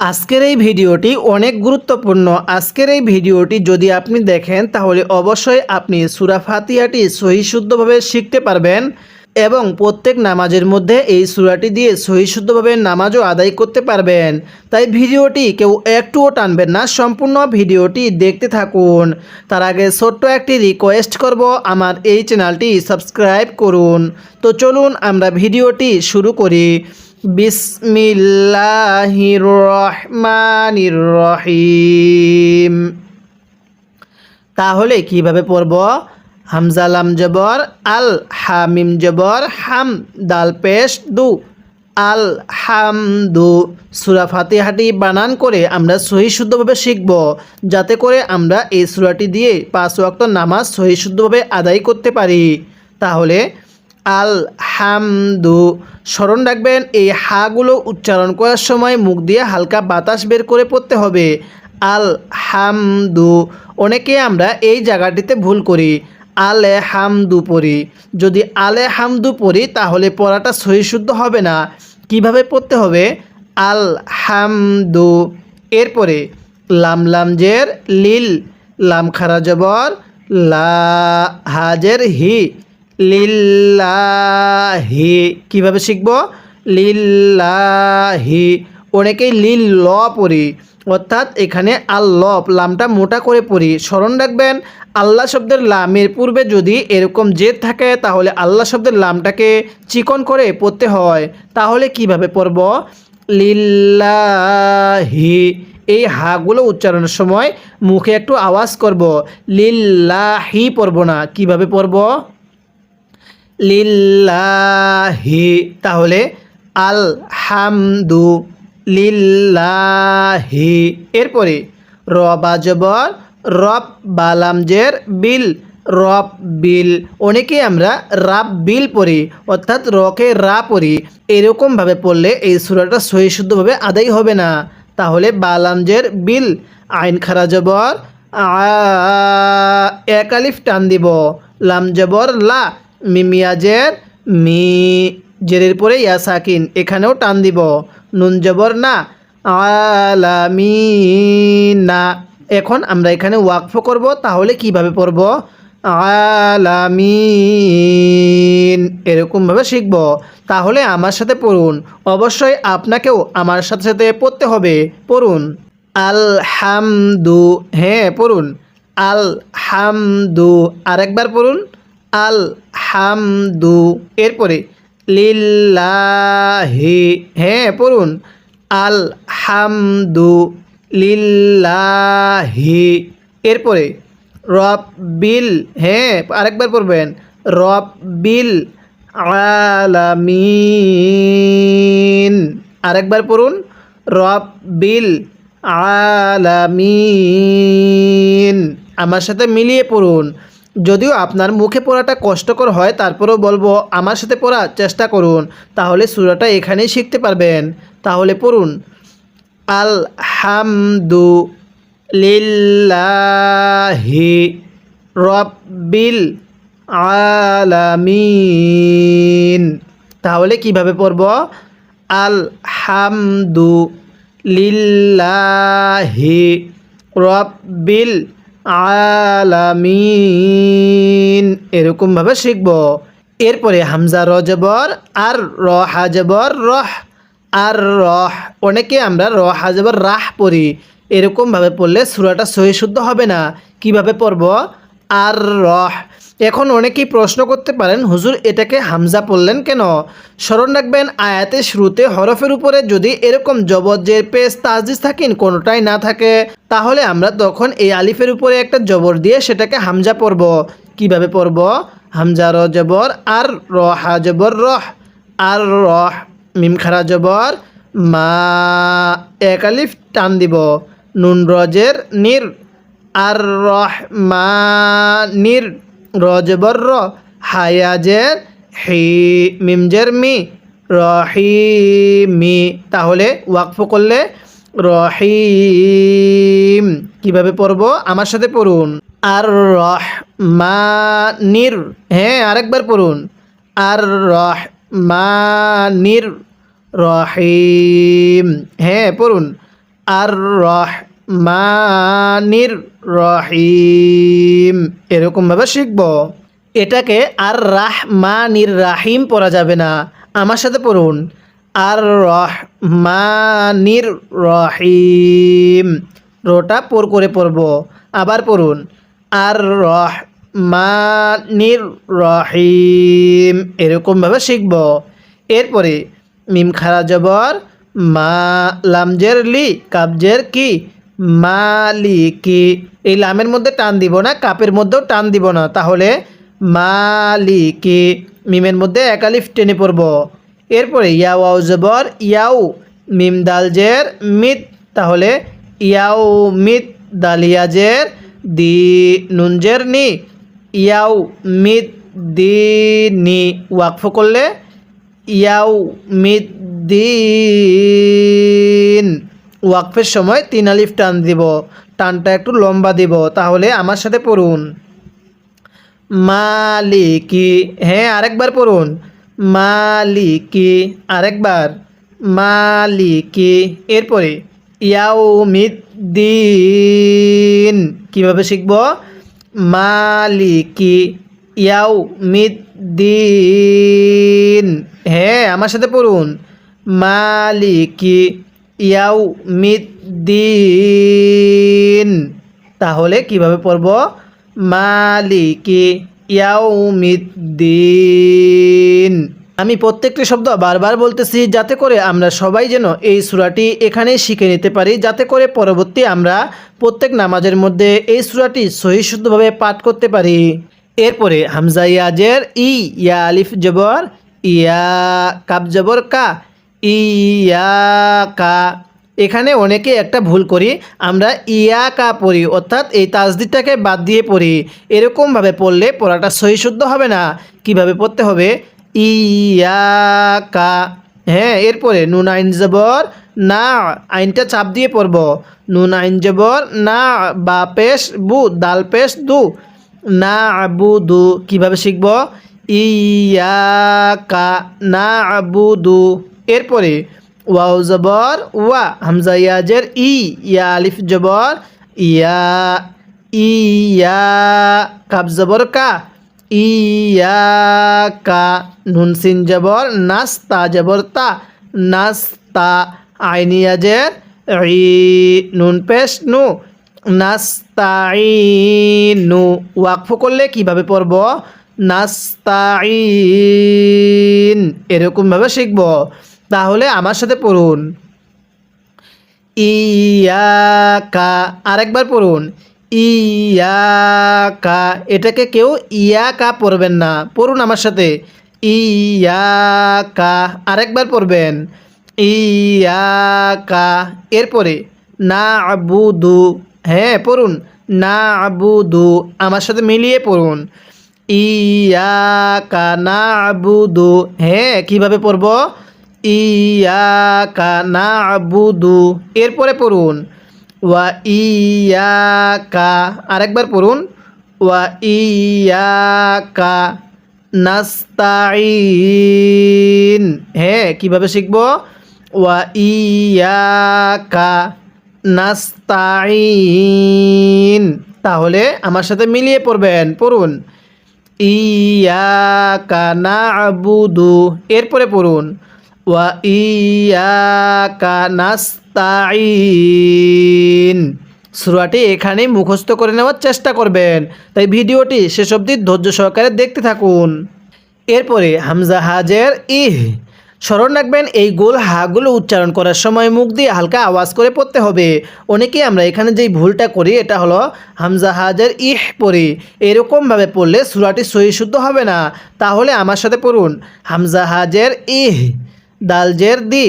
আজকের এই ভিডিওটি অনেক গুরুত্বপূর্ণ। আজকের এই ভিডিওটি যদি আপনি দেখেন, তাহলে অবশ্যই আপনি সুরা ফাতিহাটি সহি শুদ্ধভাবে শিখতে পারবেন এবং প্রত্যেক নামাজের মধ্যে এই সুরাটি দিয়ে সহি শুদ্ধভাবে নামাজও আদায় করতে পারবেন। তাই ভিডিওটি কেউ একটুও টানবেন না, সম্পূর্ণ ভিডিওটি দেখতে থাকুন। তার আগে ছোট্ট একটি রিকোয়েস্ট করব, আমার এই চ্যানেলটি সাবস্ক্রাইব করুন। তো চলুন আমরা ভিডিওটি শুরু করি। বিসমিল্লাহির রহমানির রহিম তাহলে কীভাবে পড়ব? হামজা লাম জবর, আল হামিম জবর, হাম, দাল পেশ দু, আল হামদু। সুরা ফাতিহাটি বানান করে আমরা সহি শুদ্ধভাবে শিখব, যাতে করে আমরা এই সুরাটি দিয়ে পাঁচ ওয়াক্ত নামাজ সহি শুদ্ধভাবে আদায় করতে পারি। তাহলে আল হামদু স্মরণ রাখবেন, এই হাগুলো উচ্চারণ করার সময় মুখ দিয়ে হালকা বাতাস বের করে পড়তে হবে। আল হামদু অনেকে আমরা এই জায়গাটিতে ভুল করি। আলে হামদু পড়ি। যদি আলে হামদু পড়ি, তাহলে পড়াটা সহি শুদ্ধ হবে না। কীভাবে পড়তে হবে? আল হামদু এরপরে, লাম লামজের লিল, লাম খারা জবর, লা হাজের হি। লিল্লাহি। কীভাবে শিখব? লিল্লাহি। অনেকেই লিল ল পড়ি, অর্থাৎ এখানে আল্লপ লামটা মোটা করে পড়ি। স্মরণ রাখবেন, আল্লাহ শব্দের লামের পূর্বে যদি এরকম জেদ থাকে, তাহলে আল্লাহ শব্দের লামটাকে চিকন করে পড়তে হয়। তাহলে কীভাবে পড়ব? লিল্লাহি। এই হাগুলো উচ্চারণের সময় মুখে একটু আওয়াজ করব। লিল্লাহি পড়ব না। কীভাবে পড়ব? লিল্লাহি, তাহলে আল হামদু লিল্লাহি এরপরে রবা জবর রব বালামজের বিল, রব বিল। অনেকে আমরা রাব বিল পড়ি, অর্থাৎ রকে রা পড়ি। এরকমভাবে পড়লে এই সুরাটা সহি শুদ্ধভাবে আদায় হবে না। তাহলে বালামজের বিল, আইন খারা জবর, আ একালিফ টান দিব, লাম জবর লা মিমিয়াজের মি, জেরের পরে ইয়া সাকিন এখানেও টান দিব। নুন জবর না। আলামিন। না এখন আমরা এখানে ওয়াকফ করব, তাহলে কীভাবে পড়ব? আলামিন। এরকমভাবে শিখব। তাহলে আমার সাথে পড়ুন। অবশ্যই আপনাকেও আমার সাথে সাথে পড়তে হবে। পড়ুন। আলহামদু। হ্যাঁ পড়ুন। আল হামদু আরেকবার পড়ুন। আল হামদু। এরপরে লিল্লাহি হ্যাঁ পড়ুন। আল হামদু লিল্লাহি। এরপরে রব্বিল হ্যাঁ আরেকবার পড়বেন। রব্বিল আলামিন। আরেকবার পড়ুন। রব্বিল আলামিন। আমার সাথে মিলিয়ে পড়ুন। যদিও আপনার মুখে পড়াটা কষ্টকর হয়, তারপরেও বলব, আমার সাথে পড়ার চেষ্টা করুন। তাহলে সুরাটা এখানেই শিখতে পারবেন। তাহলে পড়ুন। আল হামদু লিল্লাহি রব্বিল আলামিন। তাহলে কীভাবে পড়ব? আল হামদু লিল্লাহি রব্বিল আলামিন। এরকমভাবে শিখব। এরপরে হামজা র রজবর আর র হাজবর রহ, আর রহ। অনেকে আমরা র হাজবর রাহ পড়ি। এরকমভাবে পড়লে সুরাটা সহি শুদ্ধ হবে না। কীভাবে পড়ব? আর রহ। এখন অনেকেই প্রশ্ন করতে পারেন, হুজুর, এটাকে হামজা পড়লেন কেন? স্মরণ রাখবেন আয়াতের শুরুতে, হরফের উপরে যদি এরকম জবরজের পেস তাজদিস থাকেন, কোনোটাই না থাকে, তাহলে আমরা তখন এই আলিফের উপরে একটা জবর দিয়ে সেটাকে হামজা পড়ব। কীভাবে পড়ব? হামজা র জবর, আর র হা জবর, রহ, আর রহ মিম খারা জবর, মা, এক আলিফ, টান দিব। নুন রজের নির, আর রহ মা নির রজবর র হায়াজের হি মিমজের মি, রহিমি। তাহলে ওয়াকফ করলে রহিম। কীভাবে পড়ব? আমার সাথে পড়ুন। আর রহ মা নির হ্যাঁ আরেকবার পড়ুন। আর রহ মা নির রহিম। হ্যাঁ পড়ুন। আর রহ মানির রহিম। এরকমভাবে শিখব। এটাকে আর রাহ মানির রাহিম পড়া যাবে না। আমার সাথে পড়ুন। আর রহ মানির রহিম রোটা পর করে পড়ব। আবার পড়ুন। আর রহ মানির রহিম এরকমভাবে শিখব। এরপরে মিম খারা জবর, মা লামজের লি, কাবজের কি মালিকি। এই লামের মধ্যে টান দিব না, কাপের মধ্যেও টান দিব না। তাহলে মালিকি, মিমের মধ্যে একালিফ টেনে পড়ব। এরপরে ইয়াও আও জবর, ইয়াও মিম দালজের মিত, তাহলে ইয়াও মিত দালিয়াজের দি নুনজের নি, ইয়াও মিত দি নি ওয়াকফ করলে, ইয়াও মিত দিন ওয়াকফের সময় তিন আলিফ টান দিব, টানটা একটু লম্বা দিব, তাহলে আমার সাথে পড়ুন। মালিকি হ্যাঁ আরেকবার পড়ুন। মালিকি, আরেকবার। মালিকি, এরপরে ইয়াউমিদ্দিন, কীভাবে শিখব? মালিকি, ইয়াউমিদ্দিন। হ্যাঁ আমার সাথে পড়ুন। মালিকি ইয়াউমিদ্দিন। তাহলে কীভাবে পড়ব? মালিকি ইয়াউমিদ্দিন। আমি প্রত্যেকটি শব্দ বারবার বলতেছি যাতে করে আমরা সবাই যেন এই সূরাটি এখানেই শিখে নিতে পারি, যাতে করে পরবর্তী আমরা প্রত্যেক নামাজের মধ্যে এই সূরাটি সহি শুদ্ধভাবে পাঠ করতে পারি। এরপরে হামজা ইয়াজের ই, ইয়া আলিফ জবর, ইয়া কাব জবর, কা ইয়া কা এখানে অনেকে একটা ভুল করি, আমরা ইয়া কা পড়ি, অর্থাৎ এই তাজদিদটাকে বাদ দিয়ে পড়ি। এরকমভাবে পড়লে পড়াটা সহি শুদ্ধ হবে না। কীভাবে পড়তে হবে? ইয়া কা হ্যাঁ এরপরে নুন আইন জবর, না, আইনটা চাপ দিয়ে পড়ব। নুন আইন জবর, না, বা পেশ, বু, দাল পেশ, দু। না আবু দু, কীভাবে শিখব? ইয়াকা, না আবু দু। এরপরে ওয়াও জবর, ওয়া, হামজা ইয়াজের ই, ইয়া আলিফ জবর, ইয়া ইয়া কাব জবর কা, ইয়া, কা, নুন সিন জবর, নাস্তা জবর তা, নাস্তা আইনিয়াজের ই, নুন পেশ নু নাস্তাইনু ওয়াকফ করলে কীভাবে পড়ব? নাস্তাইন এরকমভাবে শিখব। তাহলে আমার সাথে পড়ুন। ইয়াকা, আরেকবার পড়ুন। ইয়াকা, এটাকে কেউ ইয়াকা পড়বেন না। পড়ুন আমার সাথে। ইয়াকা, আরেকবার পড়বেন। ইয়াকা, এরপরে না আবুদু হ্যাঁ পড়ুন। না আবুদু আমার সাথে মিলিয়ে পড়ুন। ইয়াকা না আবুদু হ্যাঁ কীভাবে পড়ব? ইয়াকা না আবুদু এরপরে পড়ুন, ওয়া ইয়াকা, আরেকবার পড়ুন, ওয়া ইয়াকা নাস্তাইন হ্যাঁ কীভাবে শিখব? ওয়া ইয়াকা নাস্তাইন তাহলে আমার সাথে মিলিয়ে পড়বেন, পড়ুন, ইয়াকা নাবুদু। এরপরে পড়ুন ওয়া ইয়াকা নাস্তাইন সুরাটি এখানেই মুখস্থ করে নেওয়ার চেষ্টা করবেন। তাই ভিডিওটি শেষ অবধি ধৈর্য সহকারে দেখতে থাকুন। এরপরে হামজা হাজের ইহ। স্মরণ রাখবেন, এই গোল হাগুলো উচ্চারণ করার সময় মুখ দিয়ে হালকা আওয়াজ করে পড়তে হবে। অনেকেই আমরা এখানে যেই ভুলটা করি, এটা হলো হামজা হাজের ইহ পড়ি। এরকমভাবে পড়লে সুরাটি সহি শুদ্ধ হবে না। তাহলে আমার সাথে পড়ুন। হামজা হাজের ইহ। দালজের দি,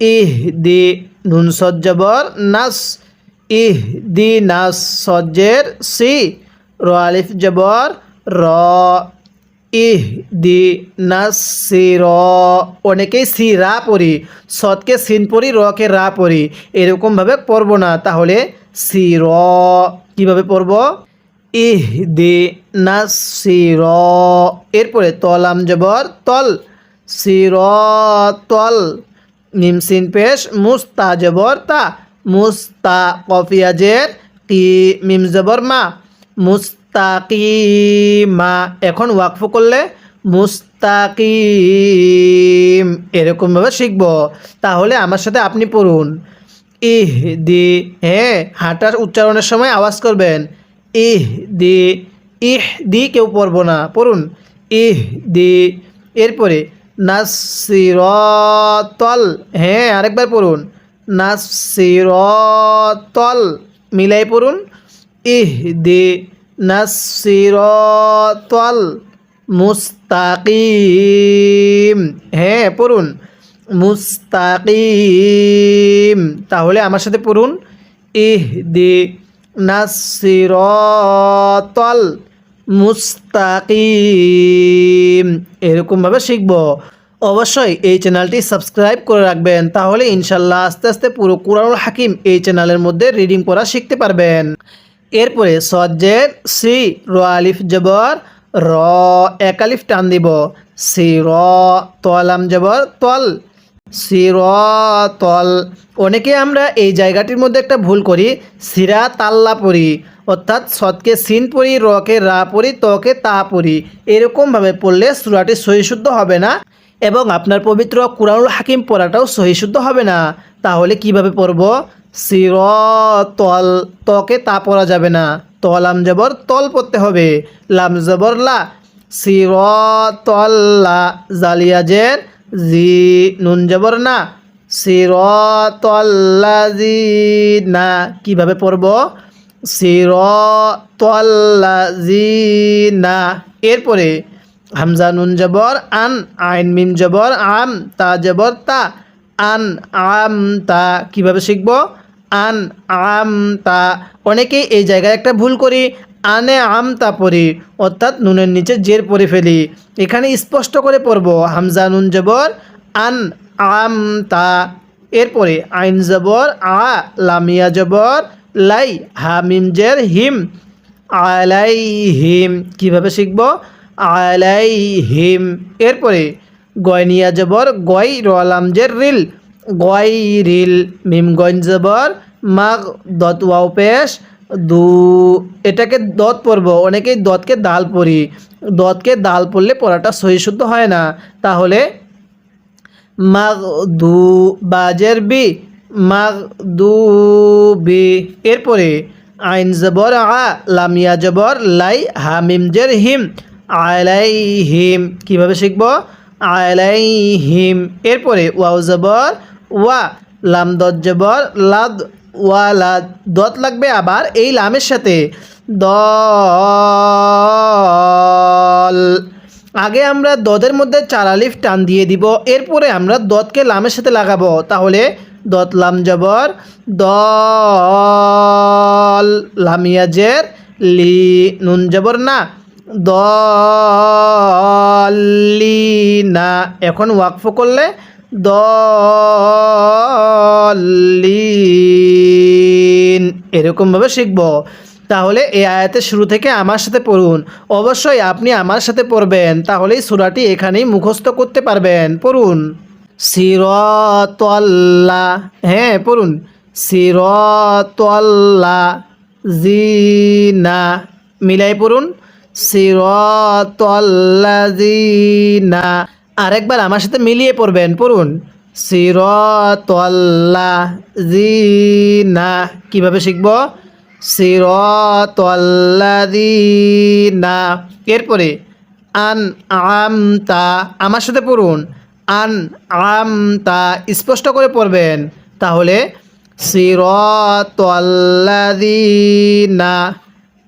ইহ দি নুন সজ্জবর নাস, ইহ দি নাস সজ্জের সি, র আলিফ জবর র, ইহ দি নাস সি র। অনেকেই সি রা পড়ি, সৎকে সিন পড়ি, রকে রা পড়ি, এরকমভাবে পড়ব না, তাহলে সি র। কীভাবে পড়ব? ইহ দি নাস সি র। এরপরে তলাম জবর তল সির নিমসিন নিম সিন পেশ মুস্তা জবর তা। মুস্তা কফিয়াজের কি মিম জবর মা? মুস্তাকিমা। এখন ওয়াকফ করলে মুস্তাকিম। এরকমভাবে শিখব। তাহলে আমার সাথে আপনি পড়ুন। ইহ দি হ্যাঁ হাঁটার উচ্চারণের সময় আওয়াজ করবেন। ইহ দি ইহ দি কেউ পড়ব না। পড়ুন। ইহ দি এরপরে নাসিরতল হ্যাঁ আরেকবার পড়ুন। নাসিরতল মিলাই পড়ুন। ইহ দি নাসিরতল মুস্তাকিম। হ্যাঁ পড়ুন। মুস্তাকিম। তাহলে আমার সাথে পড়ুন। ইহ দি নাসিরতল মুস্তাকিম। এরকমভাবে শিখব। অবশ্যই এই চ্যানেলটি সাবস্ক্রাইব করে রাখবেন, তাহলে ইনশাল্লাহ আস্তে আস্তে পুরো কুরআনুল হাকিম এই চ্যানেলের মধ্যে রিডিং পড়া শিখতে পারবেন। এরপরে সজ্জের সি র আলিফ জবর, র এক আলিফ টান দিব। সি র তলাম জবর, তল। সিরতল। অনেকে আমরা এই জায়গাটির মধ্যে একটা ভুল করি সিরা তাল্লা পড়ি। অর্থাৎ সৎকে সিন পড়ি, রকে রা পড়ি, তকে তা পড়ি। এরকমভাবে পড়লে সুরাটি সহিশুদ্ধ হবে না এবং আপনার পবিত্র কুরআনুল হাকিম পড়াটাও সহিশুদ্ধ হবে না। তাহলে কীভাবে পড়ব? সিরতল। তকে তা পড়া যাবে না। তলাম জবর তল পড়তে হবে। লাম জবর লা। সিরতল্লা। জালিয়াজের জি, নুন জবর না? সিরতল্লাজি না, কীভাবে পড়ব? সিরতল্লাজি না। এরপরে হামজা নুন জবর, আন, আইন মিম জবর, আম, তা জবর, তা। আন, আম, তা, কীভাবে শিখব? আন, আম, তা। অনেকেই এই জায়গায় একটা ভুল করি। আনে আম তা পড়ি অর্থাৎ নুনের নিচে জের পরে ফেলি। এখানে স্পষ্ট করে পড়ব, হামজা নুন জবর, আন আম তা। এরপরে আইন জবর, আ লামিয়া জবর, লাই হামিম জের হিম। আলাই হিম কীভাবে শিখব? আলাই হিম এরপরে গয়নিয়া জবর, গয় রলাম জের রিল। গয় রিল, মিম গঞ্জ জবর, মাগ দত ওয়াও পেশ দু, এটাকে দত পড়ব অনেকেই দতকে দাল পড়ি দতকে দাল পড়লে পড়াটা সহি শুদ্ধ হয় না। তাহলে মাগ দু বাজের বি মাগ দু বি এরপরে, আইন জবর আ লামিয়া জবর লাই হামিম জের হিম আলাই হিম কীভাবে শিখব? আলাই হিম এরপরে, ওয়াও জবর, ওয়া, লাম দত জবর, লাদ ওয়ালা, দত লাগবে আবার এই লামের সাথে। দল। আগে আমরা দদের মধ্যে চার আলিফ টান দিয়ে দিব, এরপরে আমরা দতকে লামের সাথে লাগাবো। তাহলে দত লাম জবর, দল। লামিয়াজের লি, নুন জবর না, দলি। না, এখন ওয়াকফ করলে দলিন এরকমভাবে শিখব। তাহলে এই আয়াতের শুরু থেকে আমার সাথে পড়ুন। অবশ্যই আপনি আমার সাথে পড়বেন। তাহলেই সুরাটি এখানেই মুখস্থ করতে পারবেন। পড়ুন। সিরতল্লা হ্যাঁ পড়ুন। সিরতল্লা জিনা, মিলাই পড়ুন। সিরতল্লা জিনা। আরেকবার আমার সাথে মিলিয়ে পড়বেন। পড়ুন। সিরতল্লা কীভাবে শিখব? সিরতল্লাদিনা এরপরে আন আমতা আমার সাথে পড়ুন। আন আমতা স্পষ্ট করে পড়বেন। তাহলে সিরতল্লাদিনা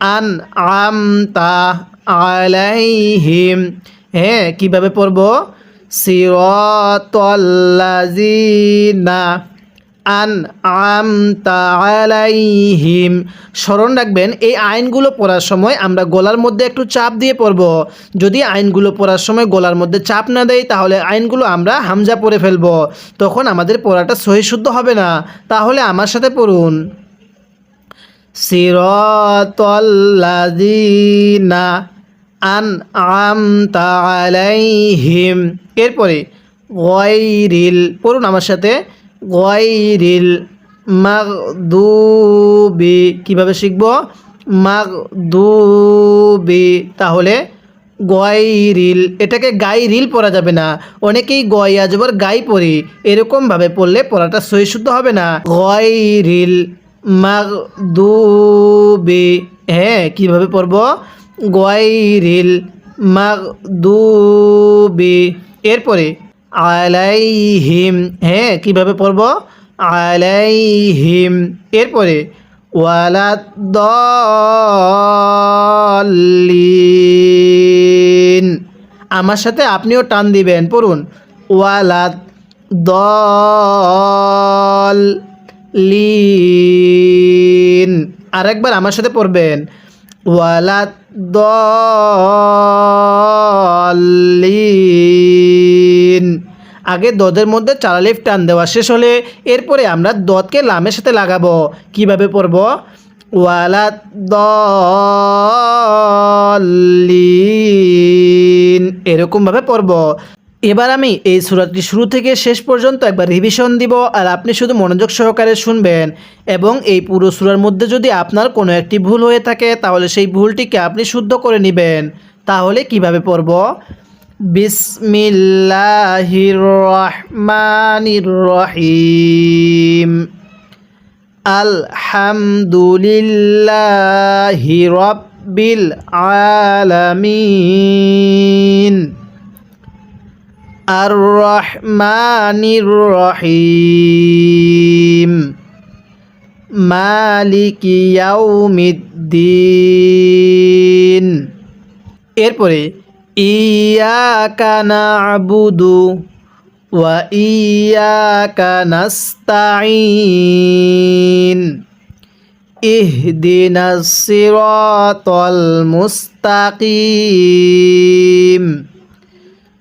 আন আমতা আলাইহিম। হ্যাঁ কীভাবে পড়ব? সিরতল্লাজিনা আন আমতা আলাইহিম। স্মরণ রাখবেন, এই আইনগুলো পড়ার সময় আমরা গলার মধ্যে একটু চাপ দিয়ে পড়ব। যদি আইনগুলো পড়ার সময় গলার মধ্যে চাপ না দেয় তাহলে আইনগুলো আমরা হামজা পড়ে ফেলব। তখন আমাদের পড়াটা সহি শুদ্ধ হবে না। তাহলে আমার সাথে পড়ুন। সিরতল্লাজিনা আন এরপরে, গয়রিল, পড়ুন আমার সাথে, গয়রিল মাগদুবি, কীভাবে শিখব? মাগ মাগদুবি, তাহলে গয়রিল, এটাকে গাই রিল পড়া যাবে না। অনেকেই গয় আজবর গাই পড়ি, এরকমভাবে পড়লে পড়াটা সহি শুদ্ধ হবে না। গয়রিল মাগদুবি হ্যাঁ কীভাবে পড়ব? গয়রিল মাগদুবি। এরপরে, আলাইহিম হ্যাঁ কীভাবে পড়ব? আলাইহিম। এরপরে ওয়ালাদ্দলিন আমার সাথে আপনিও টান দিবেন, পড়ুন। ওয়ালাদ দল লিন আরেকবার আমার সাথে পড়বেন। ওয়ালাদ দলিন। আগে দদের মধ্যে চারালিফ টান দেওয়া শেষ হলে এরপরে আমরা দদকে লামের সাথে লাগাবো। কীভাবে পড়ব? ওয়ালা দলিন। এরকমভাবে পড়ব। এবার আমি এই সুরাতটি শুরু থেকে শেষ পর্যন্ত একবার রিভিশন দিব আর আপনি শুধু মনোযোগ সহকারে শুনবেন। এবং এই পুরো সুরার মধ্যে যদি আপনার কোনো একটি ভুল হয়ে থাকে, তাহলে সেই ভুলটিকে আপনি শুদ্ধ করে নেবেন। তাহলে কীভাবে পড়ব? বিসমিল্লাহির রহমানির রহিম আলহামদুলিল্লাহি আলামিন। আর রহমানির রহিম মালিকি ইয়াউমিদ্দিন এরপরে ইয়াকা নাবুদু ওয়া ইয়াকা নাস্তাঈন। ইহদিনাস সিরাতাল মুস্তাকিম।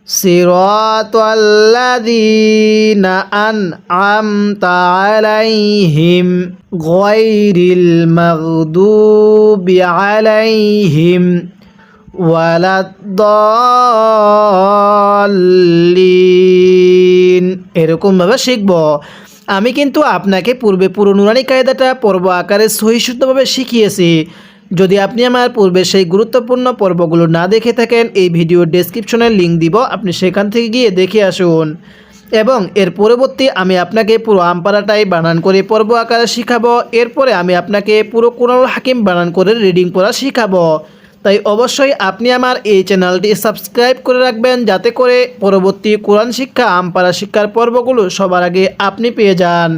صراط الذين أنعمت عليهم غير المغضوب عليهم ولا الضالين এরকমভাবে শিখব আমি কিন্তু আপনাকে পূর্বে পুরো নুরানি কায়দাটা পর্ব আকারে সহিষ্ণুভাবে শিখিয়েছি যদি আপনি আমার পূর্বে সেই গুরুত্বপূর্ণ পর্বগুলো না দেখে থাকেন, এই ভিডিও ডেসক্রিপশনের লিঙ্ক দিব। আপনি সেখান থেকে গিয়ে দেখে আসুন। এবং এর পরবর্তী আমি আপনাকে পুরো আমপারাটাই বানান করে পর্ব আকারে শিখাবো। এরপরে আমি আপনাকে পুরো কোরআন হাকিম বানান করে রিডিং পড়া শিখাবো। তাই অবশ্যই আপনি আমার এই চ্যানেলটি সাবস্ক্রাইব করে রাখবেন যাতে করে পরবর্তী কোরআন শিক্ষা আমপারা শিক্ষার পর্বগুলো সবার আগে আপনি পেয়ে যান।